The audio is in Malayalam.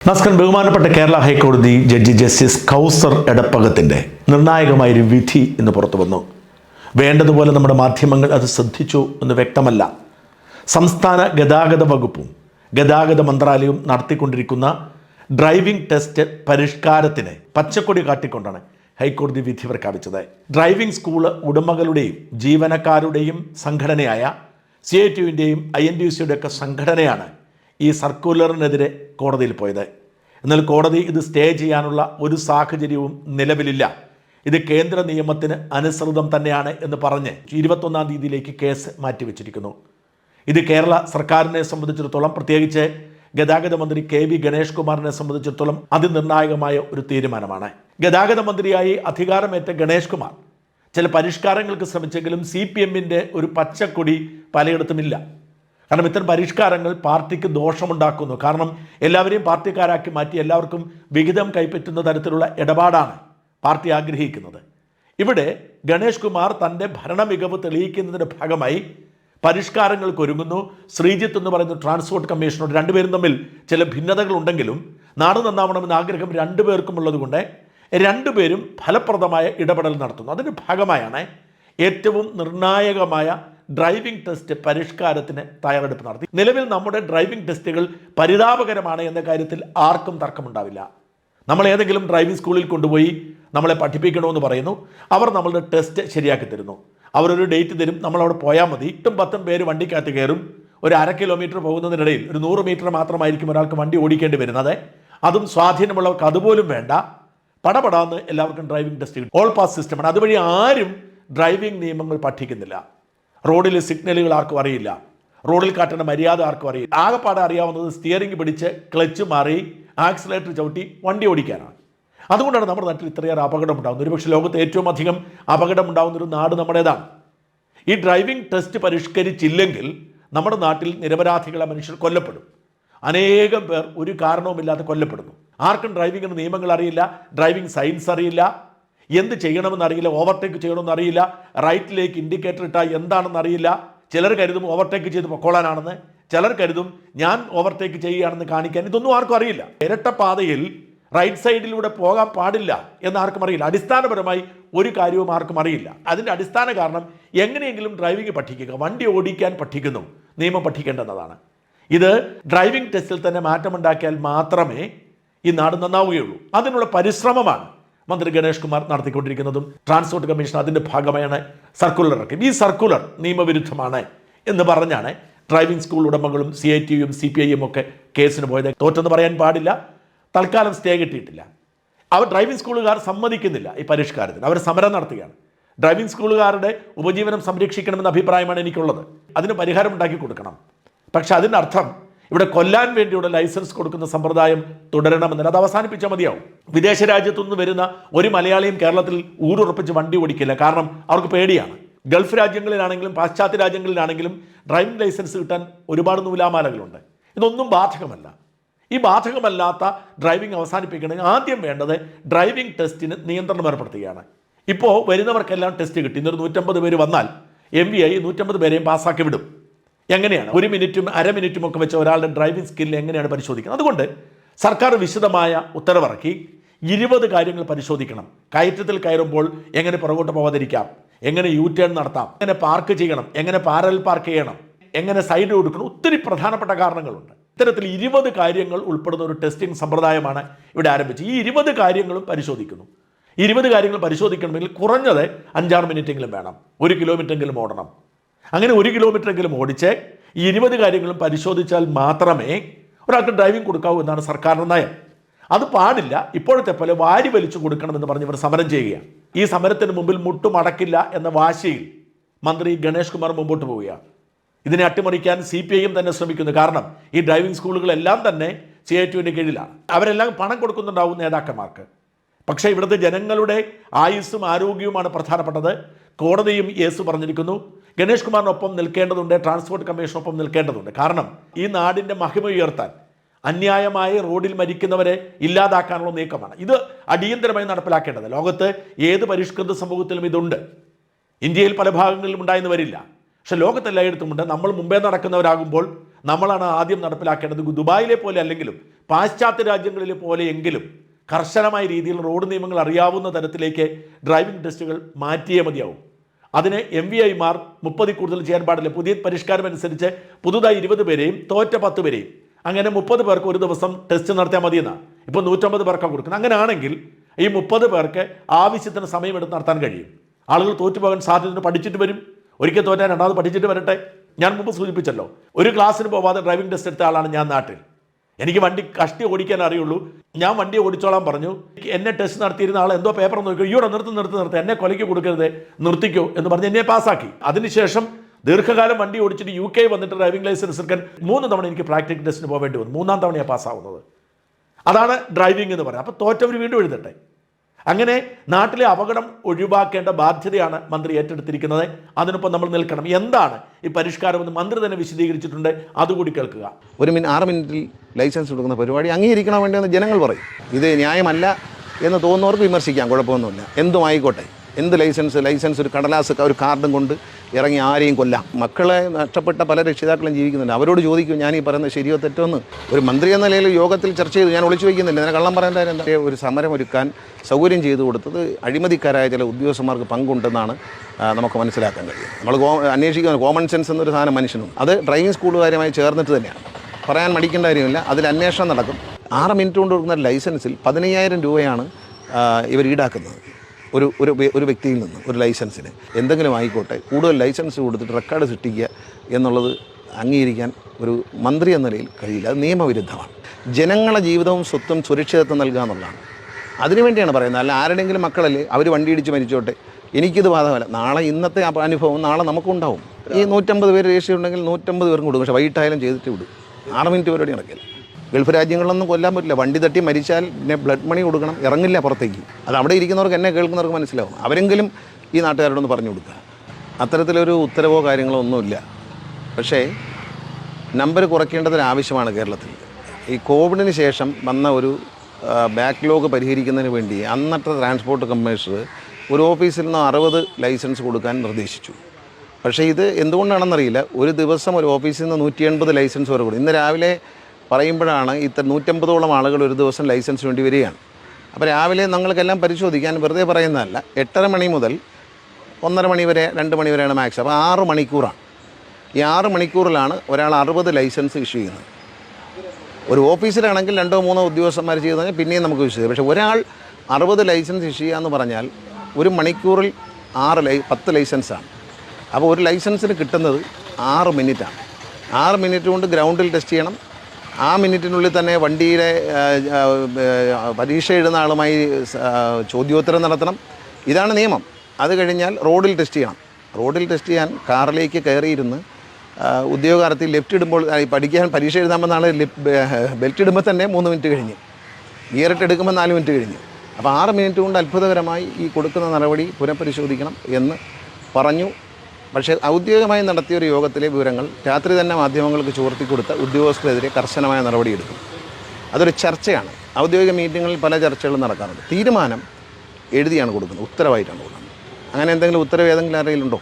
നമസ്കാരം ബഹുമാനപ്പെട്ട കേരള ഹൈക്കോടതി ജഡ്ജി ജസ്റ്റിസ് കൗസർ എടപ്പകത്തിന്റെ നിർണായകമായൊരു വിധി ഇന്ന് പുറത്തു വന്നു. വേണ്ടതുപോലെ നമ്മുടെ മാധ്യമങ്ങൾ അത് ശ്രദ്ധിച്ചു എന്ന് വ്യക്തമല്ല. സംസ്ഥാന ഗതാഗത വകുപ്പും ഗതാഗത മന്ത്രാലയവും നടത്തിക്കൊണ്ടിരിക്കുന്ന ഡ്രൈവിംഗ് ടെസ്റ്റ് പരിഷ്കാരത്തിന് പച്ചക്കൊടി കാട്ടിക്കൊണ്ടാണ് ഹൈക്കോടതി വിധി പ്രഖ്യാപിച്ചത്. ഡ്രൈവിംഗ് സ്കൂൾ ഉടമകളുടെയും ജീവനക്കാരുടെയും സംഘടനയായ സി ഐ ടിയുവിന്റെയും ഐ എൻ ടി യു സിയുടെയൊക്കെ സംഘടനയാണ് ഈ സർക്കുലറിനെതിരെ കോടതിയിൽ പോയത്. എന്നാൽ കോടതി ഇത് സ്റ്റേ ചെയ്യാനുള്ള ഒരു സാഹചര്യവും നിലവിലില്ല. ഇത് കേന്ദ്ര നിയമത്തിന് അനുസൃതം തന്നെയാണ് എന്ന് പറഞ്ഞ് ഇരുപത്തൊന്നാം തീയതിയിലേക്ക് കേസ് മാറ്റിവെച്ചിരിക്കുന്നു. ഇത് കേരള സർക്കാരിനെ സംബന്ധിച്ചിടത്തോളം പ്രത്യേകിച്ച് ഗതാഗത മന്ത്രി കെ വി ഗണേഷ് കുമാറിനെ സംബന്ധിച്ചിടത്തോളം അതിനിർണായകമായ ഒരു തീരുമാനമാണ്. ഗതാഗത മന്ത്രിയായി അധികാരമേറ്റ ഗണേഷ് കുമാർ ചില പരിഷ്കാരങ്ങൾക്ക് ശ്രമിച്ചെങ്കിലും സി പി എമ്മിന്റെ ഒരു പച്ചക്കൊടി പലയിടത്തുമില്ല. കാരണം ഇത്തരം പരിഷ്കാരങ്ങൾ പാർട്ടിക്ക് ദോഷമുണ്ടാക്കുന്നു. കാരണം എല്ലാവരെയും പാർട്ടിക്കാരാക്കി മാറ്റി എല്ലാവർക്കും വിഹിതം കൈപ്പറ്റുന്ന തരത്തിലുള്ള ഇടപാടാണ് പാർട്ടി ആഗ്രഹിക്കുന്നത്. ഇവിടെ ഗണേഷ് കുമാർ തന്റെ ഭരണ മികവ് തെളിയിക്കുന്നതിന്റെ ഭാഗമായി പരിഷ്കാരങ്ങൾക്ക് ഒരുങ്ങുന്നു. ശ്രീജിത്ത് എന്ന് പറയുന്ന ട്രാൻസ്പോർട്ട് കമ്മീഷനോട് രണ്ടുപേരും തമ്മിൽ ചില ഭിന്നതകളുണ്ടെങ്കിലും നാട് നന്നാവണമെന്ന ആഗ്രഹം രണ്ടുപേർക്കും ഉള്ളതുകൊണ്ട് രണ്ടുപേരും ഫലപ്രദമായ ഇടപെടൽ നടത്തുന്നു. അതിന്റെ ഭാഗമായാണ് ഏറ്റവും നിർണായകമായ ഡ്രൈവിംഗ് ടെസ്റ്റ് പരിഷ്കാരത്തിന് തയ്യാറെടുപ്പ് നടത്തി. നിലവിൽ നമ്മുടെ ഡ്രൈവിംഗ് ടെസ്റ്റുകൾ പരിതാപകരമാണ് എന്ന കാര്യത്തിൽ ആർക്കും തർക്കമുണ്ടാവില്ല. നമ്മൾ ഏതെങ്കിലും ഡ്രൈവിംഗ് സ്കൂളിൽ കൊണ്ടുപോയി നമ്മളെ പഠിപ്പിക്കണമെന്ന് പറയുന്നു. അവർ നമ്മളുടെ ടെസ്റ്റ് ശരിയാക്കി തരുന്നു. അവരൊരു ഡേറ്റ് തരും. നമ്മൾ അവിടെ പോയാൽ മതി. എട്ടും പത്തും പേര് വണ്ടിക്കകത്ത് കയറും. ഒരു അര കിലോമീറ്റർ പോകുന്നതിനിടയിൽ ഒരു നൂറ് മീറ്റർ മാത്രമായിരിക്കും ഒരാൾക്ക് വണ്ടി ഓടിക്കേണ്ടി വരുന്നത്. അതും സ്വാധീനമുള്ളവർക്ക് അതുപോലും വേണ്ട. പടപടാന്ന് എല്ലാവർക്കും ഡ്രൈവിംഗ് ടെസ്റ്റ് ഓൾ പാസ് സിസ്റ്റമാണ് അതുവഴി ആരും ഡ്രൈവിംഗ് നിയമങ്ങൾ പഠിക്കുന്നില്ല. റോഡിൽ സിഗ്നലുകൾ ആർക്കും അറിയില്ല. റോഡിൽ കാട്ടേണ്ട മര്യാദ ആർക്കും അറിയില്ല. ആകെപ്പാടെ അറിയാവുന്നത് സ്റ്റിയറിംഗ് പിടിച്ച് ക്ലച്ച് മാറി ആക്സിലേറ്റർ ചവിട്ടി വണ്ടി ഓടിക്കാനാണ്. അതുകൊണ്ടാണ് നമ്മുടെ നാട്ടിൽ ഇത്രയേറെ അപകടം ഉണ്ടാകുന്നത്. ഒരുപക്ഷെ ലോകത്ത് ഏറ്റവും അധികം അപകടം ഉണ്ടാകുന്ന ഒരു നാട് നമ്മുടേതാണ്. ഈ ഡ്രൈവിംഗ് ടെസ്റ്റ് പരിഷ്കരിച്ചില്ലെങ്കിൽ നമ്മുടെ നാട്ടിൽ നിരപരാധികളെ മനുഷ്യർ കൊല്ലപ്പെടും. അനേകം പേർ ഒരു കാരണവുമില്ലാതെ കൊല്ലപ്പെടുന്നു. ആർക്കും ഡ്രൈവിംഗിന് നിയമങ്ങൾ അറിയില്ല ഡ്രൈവിംഗ് സയൻസ് അറിയില്ല എന്ത് ചെയ്യണമെന്ന് അറിയില്ല ഓവർടേക്ക് ചെയ്യണമെന്ന് അറിയില്ല റൈറ്റിലേക്ക് ഇൻഡിക്കേറ്റർ ഇട്ടാൽ എന്താണെന്ന് അറിയില്ല ചിലർ കരുതും ഓവർടേക്ക് ചെയ്ത് പൊക്കോളാനാണെന്ന്. ചിലർ കരുതും ഞാൻ ഓവർടേക്ക് ചെയ്യുകയാണെന്ന് കാണിക്കാൻ ഇതൊന്നും ആർക്കും അറിയില്ല. ഇരട്ട പാതയിൽ റൈറ്റ് സൈഡിലൂടെ പോകാൻ പാടില്ല എന്ന് ആർക്കും അറിയില്ല. അടിസ്ഥാനപരമായി ഒരു കാര്യവും ആർക്കും അറിയില്ല. അതിന്റെ അടിസ്ഥാന കാരണം എങ്ങനെയെങ്കിലും ഡ്രൈവിംഗ് പഠിക്കുക വണ്ടി ഓടിക്കാൻ പഠിക്കുന്നു. നിയമം പഠിക്കേണ്ടതാണ്. ഇത് ഡ്രൈവിംഗ് ടെസ്റ്റിൽ തന്നെ മാറ്റമുണ്ടാക്കിയാൽ മാത്രമേ ഈ നാട് നന്നാവുകയുള്ളൂ. അതിനുള്ള പരിശ്രമമാണ്. മന്ത്രി ഗണേഷ് കുമാർ നടത്തിക്കൊണ്ടിരിക്കുന്നതും ട്രാൻസ്പോർട്ട് കമ്മീഷൻ അതിന്റെ ഭാഗമായാണ് സർക്കുലർ ഇറക്കി ഈ സർക്കുലർ നിയമവിരുദ്ധമാണ് എന്ന് പറഞ്ഞാണ് ഡ്രൈവിംഗ് സ്കൂൾ ഉടമകളും സി ഐ ടിയും സി പി ഐയും ഒക്കെ കേസിന് പോയത്. തോറ്റെന്ന് പറയാൻ പാടില്ല. തൽക്കാലം സ്റ്റേ കിട്ടിയിട്ടില്ല. അവർ ഡ്രൈവിംഗ് സ്കൂളുകാർ സമ്മതിക്കുന്നില്ല ഈ പരിഷ്കാരത്തിന്. അവർ സമരം നടത്തുകയാണ്. ഡ്രൈവിംഗ് സ്കൂളുകാരുടെ ഉപജീവനം സംരക്ഷിക്കണമെന്ന അഭിപ്രായമാണ് എനിക്കുള്ളത്. അതിന് പരിഹാരം ഉണ്ടാക്കി കൊടുക്കണം. പക്ഷേ അതിന്റെ അർത്ഥം ഇവിടെ കൊല്ലാൻ വേണ്ടിയുള്ള ലൈസൻസ് കൊടുക്കുന്ന സമ്പ്രദായം തുടരണമെന്നില്ല. അത് അവസാനിപ്പിച്ചാൽ മതിയാവും. വിദേശ രാജ്യത്തു നിന്ന് വരുന്ന ഒരു മലയാളിയും കേരളത്തിൽ ഊരുറപ്പിച്ച് വണ്ടി ഓടിക്കില്ല. കാരണം അവർക്ക് പേടിയാണ്. ഗൾഫ് രാജ്യങ്ങളിലാണെങ്കിലും പാശ്ചാത്യ രാജ്യങ്ങളിലാണെങ്കിലും ഡ്രൈവിംഗ് ലൈസൻസ് കിട്ടാൻ ഒരുപാട് നൂലാമാലകളുണ്ട്. ഇതൊന്നും ബാധകമല്ല. ഈ ബാധകമല്ലാത്ത ഡ്രൈവിംഗ് അവസാനിപ്പിക്കണമെങ്കിൽ ആദ്യം വേണ്ടത് ഡ്രൈവിംഗ് ടെസ്റ്റിന് നിയന്ത്രണം ഏർപ്പെടുത്തുകയാണ്. ഇപ്പോൾ വരുന്നവർക്കെല്ലാം ടെസ്റ്റ് കിട്ടി. ഇന്നൊരു നൂറ്റമ്പത് പേര് വന്നാൽ എം വി ഐ നൂറ്റമ്പത് പേരെയും പാസ്സാക്കി വിടും. എങ്ങനെയാണ്? ഒരു മിനിറ്റും അര മിനിറ്റും ഒക്കെ വെച്ച് ഒരാളുടെ ഡ്രൈവിംഗ് സ്കില്ല് എങ്ങനെയാണ് പരിശോധിക്കുന്നത് അതുകൊണ്ട് സർക്കാർ വിശദമായ ഉത്തരവിറക്കി ഇരുപത് കാര്യങ്ങൾ പരിശോധിക്കണം. കയറ്റത്തിൽ കയറുമ്പോൾ എങ്ങനെ പുറകോട്ട് പോവാതിരിക്കാം? എങ്ങനെ യു ടേൺ നടത്താം? എങ്ങനെ പാർക്ക് ചെയ്യണം? എങ്ങനെ പാരൽ പാർക്ക് ചെയ്യണം? എങ്ങനെ സൈഡ് കൊടുക്കണം ഒത്തിരി പ്രധാനപ്പെട്ട കാരണങ്ങളുണ്ട്. ഇത്തരത്തിൽ ഇരുപത് കാര്യങ്ങൾ ഉൾപ്പെടുന്ന ഒരു ടെസ്റ്റിംഗ് സമ്പ്രദായമാണ് ഇവിടെ ആരംഭിച്ചത്. ഈ ഇരുപത് കാര്യങ്ങളും പരിശോധിക്കുന്നു. ഇരുപത് കാര്യങ്ങൾ പരിശോധിക്കണമെങ്കിൽ കുറഞ്ഞത് അഞ്ചാറ് മിനിറ്റെങ്കിലും വേണം. ഒരു കിലോമീറ്ററെങ്കിലും ഓടണം. അങ്ങനെ ഒരു കിലോമീറ്ററെങ്കിലും ഓടിച്ച് ഈ ഇരുപത് കാര്യങ്ങളും പരിശോധിച്ചാൽ മാത്രമേ ഒരാൾക്ക് ഡ്രൈവിംഗ് കൊടുക്കാവൂ എന്നാണ് സർക്കാരിന്റെ നയം. അത് പാടില്ല. ഇപ്പോഴത്തെ പോലെ വാരി വലിച്ചു കൊടുക്കണമെന്ന് പറഞ്ഞ് ഇവർ സമരം ചെയ്യുകയാണ്. ഈ സമരത്തിന് മുമ്പിൽ മുട്ടുമടക്കില്ല എന്ന വാശിയിൽ മന്ത്രി ഗണേഷ് കുമാർ മുമ്പോട്ട് പോവുകയാണ്. ഇതിനെ അട്ടിമറിക്കാൻ സി പി ഐയും തന്നെ ശ്രമിക്കുന്നു. കാരണം ഈ ഡ്രൈവിംഗ് സ്കൂളുകളെല്ലാം തന്നെ സി ഐ ടുവിന്റെ കീഴിലാണ്. അവരെല്ലാം പണം കൊടുക്കുന്നുണ്ടാവും നേതാക്കന്മാർക്ക്. പക്ഷേ ഇവിടുത്തെ ജനങ്ങളുടെ ആയുസ്സും ആരോഗ്യവുമാണ് പ്രധാനപ്പെട്ടത്. കോടതിയും യേസ് പറഞ്ഞിരിക്കുന്നു. ഗണേഷ് കുമാറിനൊപ്പം നിൽക്കേണ്ടതുണ്ട് ട്രാൻസ്പോർട്ട് കമ്മീഷനൊപ്പം നിൽക്കേണ്ടതുണ്ട്. കാരണം ഈ നാടിന്റെ മഹിമ ഉയർത്താൻ അന്യായമായി റോഡിൽ മരിക്കുന്നവരെ ഇല്ലാതാക്കാനുള്ള നീക്കമാണ്. ഇത് അടിയന്തരമായി നടപ്പിലാക്കേണ്ടത്. ലോകത്ത് ഏത് പരിഷ്കൃത സമൂഹത്തിലും ഇതുണ്ട്. ഇന്ത്യയിൽ പല ഭാഗങ്ങളിലും ഉണ്ടായെന്ന് വരില്ല. പക്ഷെ ലോകത്തെല്ലായിടത്തുമുണ്ട് നമ്മൾ മുമ്പേ നടക്കുന്നവരാകുമ്പോൾ നമ്മളാണ് ആദ്യം നടപ്പിലാക്കേണ്ടത്. ദുബായിലെ പോലെ അല്ലെങ്കിലും പാശ്ചാത്യ രാജ്യങ്ങളിലെ പോലെയെങ്കിലും കർശനമായ രീതിയിൽ റോഡ് നിയമങ്ങൾ അറിയാവുന്ന തരത്തിലേക്ക് ഡ്രൈവിംഗ് ടെസ്റ്റുകൾ മാറ്റിയേ മതിയാവും. അതിന് എം വി ഐമാർ മുപ്പതിൽ കൂടുതൽ ചെയ്യാൻ പാടില്ല. പുതിയ പരിഷ്കാരം അനുസരിച്ച് പുതുതായി ഇരുപത് പേരെയും തോറ്റ പത്ത് പേരെയും. അങ്ങനെ മുപ്പത് പേർക്ക് ഒരു ദിവസം ടെസ്റ്റ് നടത്തിയാൽ മതിയെന്നാണ് ഇപ്പോൾ നൂറ്റമ്പത് പേർക്കാണ് കൊടുക്കുന്നത്. അങ്ങനെയാണെങ്കിൽ ഈ മുപ്പത് പേർക്ക് ആവശ്യത്തിന് സമയമെടുത്ത് നടത്താൻ കഴിയും. ആളുകൾ തോറ്റുപോകാൻ സാധ്യത പഠിച്ചിട്ട് വരും. ഒരിക്കൽ തോറ്റാൻ രണ്ടാമത് പഠിച്ചിട്ട് വരട്ടെ. ഞാൻ മുമ്പ് സൂചിപ്പിച്ചല്ലോ ഒരു ക്ലാസ്സിന് പോവാതെ ഡ്രൈവിംഗ് ടെസ്റ്റ് എടുത്ത ആളാണ് ഞാൻ നാട്ടിൽ. എനിക്ക് വണ്ടി കഷ്ടി ഓടിക്കാൻ അറിയുള്ളൂ. ഞാൻ വണ്ടി ഓടിച്ചോളാൻ പറഞ്ഞു. എന്നെ ടെസ്റ്റ് നടത്തിയിരുന്ന ആൾ എന്തോ പേപ്പർ നോക്കി. ഈയോടെ നിർത്തി നിർത്തി നിർത്തി. എന്നെ കൊലയ്ക്ക് കൊടുക്കരുത്. നിർത്തിക്കോ. എന്ന് പറഞ്ഞ് എന്നെ പാസ്സാക്കി. അതിനുശേഷം ദീർഘകാലം വണ്ടി ഓടിച്ചിട്ട് യു കെ വന്നിട്ട് ഡ്രൈവിംഗ് ലൈസൻസ് എടുക്കാൻ മൂന്ന് തവണ എനിക്ക് പ്രാക്ടിക്കൽ ടെസ്റ്റിന് പോകേണ്ടി വന്നു. മൂന്നാം തവണയാണ് പാസ്സാവുന്നത് അതാണ് ഡ്രൈവിംഗ് എന്ന് പറയുന്നത്. അപ്പോൾ തോറ്റവർ വീണ്ടും എഴുതട്ടെ. അങ്ങനെ നാട്ടിലെ അപകടം ഒഴിവാക്കേണ്ട ബാധ്യതയാണ് മന്ത്രി ഏറ്റെടുത്തിരിക്കുന്നത്. അതിനൊപ്പം നമ്മൾ നിൽക്കണം. എന്താണ് ഈ പരിഷ്കാരമെന്ന് മന്ത്രി തന്നെ വിശദീകരിച്ചിട്ടുണ്ട്. അതുകൂടി കേൾക്കുക. ഒരു മിനിറ്റ് ആറ് മിനിറ്റിൽ ലൈസൻസ് കൊടുക്കുന്ന പരിപാടി അംഗീകരിക്കണം വേണ്ടിയെന്ന് ജനങ്ങൾ പറയും. ഇത് ന്യായമല്ല എന്ന് തോന്നുന്നവർക്ക് വിമർശിക്കാം. കുഴപ്പമൊന്നുമില്ല. എന്തും ആയിക്കോട്ടെ. എന്ത് ലൈസൻസ്? ലൈസൻസ് ഒരു കടലാസ് ഒരു കാർഡും കൊണ്ട് ഇറങ്ങി ആരെയും കൊല്ലാം. മക്കളെ നഷ്ടപ്പെട്ട പല രക്ഷിതാക്കളും ജീവിക്കുന്നുണ്ട്. അവരോട് ചോദിക്കും ഞാൻ ഈ പറയുന്നത് ശരിയോ തെറ്റോ എന്ന്? ഒരു മന്ത്രി എന്ന നിലയിൽ യോഗത്തിൽ ചർച്ച ചെയ്തു. ഞാൻ ഒളിച്ചു വയ്ക്കുന്നില്ല. ഞാൻ കള്ളം പറയേണ്ട എന്താ? ഒരു സമരം ഒരുക്കാൻ സൗകര്യം ചെയ്തു കൊടുത്തത് അഴിമതിക്കാരായ ചില ഉദ്യോഗസ്ഥന്മാർക്ക് പങ്കുണ്ടെന്നാണ് നമുക്ക് മനസ്സിലാക്കാൻ കഴിയും നമ്മൾ കോ അന്വേഷിക്കുന്ന കോമൺ സെൻസ് എന്നൊരു സാധനം മനുഷ്യനും അത് ഡ്രൈവിംഗ് സ്കൂളുകാരുമായി ചേർന്നിട്ട് തന്നെയാണ്. പറയാൻ മടിക്കേണ്ട കാര്യമില്ല. അതിൽ അന്വേഷണം നടക്കും. ആറ് മിനിറ്റ് കൊണ്ട് കൊടുക്കുന്ന ലൈസൻസിൽ പതിനയ്യായിരം രൂപയാണ് ഇവർ ഈടാക്കുന്നത്. ഒരു ഒരു ഒരു വ്യക്തിയിൽ നിന്ന് ഒരു ലൈസൻസിന് എന്തെങ്കിലും ആയിക്കോട്ടെ കൂടുതൽ ലൈസൻസ് കൊടുത്തിട്ട് റെക്കോർഡ് സൃഷ്ടിക്കുക എന്നുള്ളത് അംഗീകരിക്കാൻ ഒരു മന്ത്രി എന്ന നിലയിൽ കഴിയില്ല. അത് നിയമവിരുദ്ധമാണ്. ജനങ്ങളെ ജീവിതവും സ്വത്തും സുരക്ഷിതത്വം നൽകുക എന്നുള്ളതാണ്. അതിനുവേണ്ടിയാണ് പറയുന്നത്. അല്ല ആരുടെങ്കിലും മക്കളല്ലേ അവർ വണ്ടി ഇടിച്ച് മരിച്ചോട്ടെ എനിക്കിത് ബാധകമല്ല. നാളെ ഇന്നത്തെ അനുഭവം നാളെ നമുക്കുണ്ടാവും. ഈ നൂറ്റമ്പത് പേര് രജിസ്റ്റർ ഉണ്ടെങ്കിൽ നൂറ്റമ്പത് പേർക്കും കൊടുക്കും. പക്ഷേ വൈകിട്ടായാലും ചെയ്തിട്ട് വിടും. ആറ് മിനിറ്റ് പരിപാടി നടക്കില്ല. ഗൾഫ് രാജ്യങ്ങളിലൊന്നും കൊല്ലാൻ പറ്റില്ല. വണ്ടി തട്ടി മരിച്ചാൽ പിന്നെ ബ്ലഡ് മണി കൊടുക്കണം. ഇറങ്ങില്ല പുറത്തേക്ക്. അത് അവിടെ ഇരിക്കുന്നവർക്ക് എന്നെ കേൾക്കുന്നവർക്ക് മനസ്സിലാവും. അവരെങ്കിലും ഈ നാട്ടുകാരോടൊന്ന് പറഞ്ഞു കൊടുക്കുക. അത്തരത്തിലൊരു ഉത്തരവോ കാര്യങ്ങളോ ഒന്നുമില്ല. പക്ഷേ നമ്പർ കുറയ്ക്കേണ്ടതിന് ആവശ്യമാണ് കേരളത്തിൽ. ഈ കോവിഡിന് ശേഷം വന്ന ഒരു ബാക്ക്ലോഗ് പരിഹരിക്കുന്നതിന് വേണ്ടി അന്നത്തെ ട്രാൻസ്പോർട്ട് കമ്മീഷണർ ഒരു ഓഫീസിൽ നിന്ന് അറുപത് ലൈസൻസ് കൊടുക്കാൻ നിർദ്ദേശിച്ചു. പക്ഷേ ഇത് എന്തുകൊണ്ടാണെന്നറിയില്ല. ഒരു ദിവസം ഒരു ഓഫീസിൽ നിന്ന് നൂറ്റി എൺപത് ലൈസൻസ് വരെ കൊടുക്കും ഇന്ന് രാവിലെ പറയുമ്പോഴാണ് ഇത്ര നൂറ്റമ്പതോളം ആളുകൾ ഒരു ദിവസം ലൈസൻസ് വേണ്ടി വരികയാണ്. അപ്പോൾ രാവിലെ ഞങ്ങൾക്കെല്ലാം പരിശോധിക്കാൻ വെറുതെ പറയുന്നതല്ല എട്ടര മണി മുതൽ ഒന്നര മണി വരെ രണ്ട് മണി വരെയാണ് മാക്സ്. അപ്പോൾ ആറ് മണിക്കൂറാണ്. ഈ ആറ് മണിക്കൂറിലാണ് ഒരാൾ അറുപത് ലൈസൻസ് ഇഷ്യൂ ചെയ്യുന്നത്. ഒരു ഓഫീസിലാണെങ്കിൽ രണ്ടോ മൂന്നോ ഉദ്യോഗസ്ഥന്മാർ ചെയ്തെങ്കിൽ പിന്നെയും നമുക്ക് വിശ്വസിക്കാം. പക്ഷേ ഒരാൾ അറുപത് ലൈസൻസ് ഇഷ്യൂ ചെയ്യുക എന്ന് പറഞ്ഞാൽ ഒരു മണിക്കൂറിൽ ആറ് ലൈ പത്ത് ലൈസൻസാണ്. അപ്പോൾ ഒരു ലൈസൻസിന് കിട്ടുന്നത് ആറ് മിനിറ്റാണ്. ആറ് മിനിറ്റ് കൊണ്ട് ഗ്രൗണ്ടിൽ ടെസ്റ്റ് ചെയ്യണം. ആ മിനിറ്റിനുള്ളിൽ തന്നെ വണ്ടിയുടെ പരീക്ഷ എഴുതുന്ന ആളുമായി ചോദ്യോത്തരം നടത്തണം. ഇതാണ് നിയമം. അത് കഴിഞ്ഞാൽ റോഡിൽ ടെസ്റ്റ് ചെയ്യണം. റോഡിൽ ടെസ്റ്റ് ചെയ്യാൻ കാറിലേക്ക് കയറിയിരുന്ന് ഉദ്യോഗാർത്ഥി ലെഫ്റ്റ് ഇടുമ്പോൾ പഠിക്കാൻ പരീക്ഷ എഴുതാമെന്നാണ് ബെൽറ്റ് ഇടുമ്പോൾ തന്നെ മൂന്ന് മിനിറ്റ് കഴിഞ്ഞ്. ഗിയറിട്ട് എടുക്കുമ്പോൾ നാല് മിനിറ്റ് കഴിഞ്ഞ്. അപ്പോൾ ആറ് മിനിറ്റ് കൊണ്ട് അത്ഭുതകരമായി ഈ കൊടുക്കുന്ന നടപടി പുനഃപരിശോധിക്കണം എന്ന് പറഞ്ഞു. പക്ഷേ ഔദ്യോഗികമായി നടത്തിയ ഒരു യോഗത്തിലെ വിവരങ്ങൾ രാത്രി തന്നെ മാധ്യമങ്ങൾക്ക് ചോർത്തി കൊടുത്ത ഉദ്യോഗസ്ഥർക്കെതിരെ കർശനമായ നടപടിയെടുക്കും. അതൊരു ചർച്ചയാണ്. ഔദ്യോഗിക മീറ്റിങ്ങിൽ പല ചർച്ചകളും നടക്കാറുണ്ട്. തീരുമാനം എഴുതിയാണ് കൊടുക്കുന്നത്. ഉത്തരവായിട്ടാണ് കൊടുക്കുന്നത്. അങ്ങനെ എന്തെങ്കിലും ഉത്തരവ് ഏതെങ്കിലും ആരെങ്കിലും ഉണ്ടോ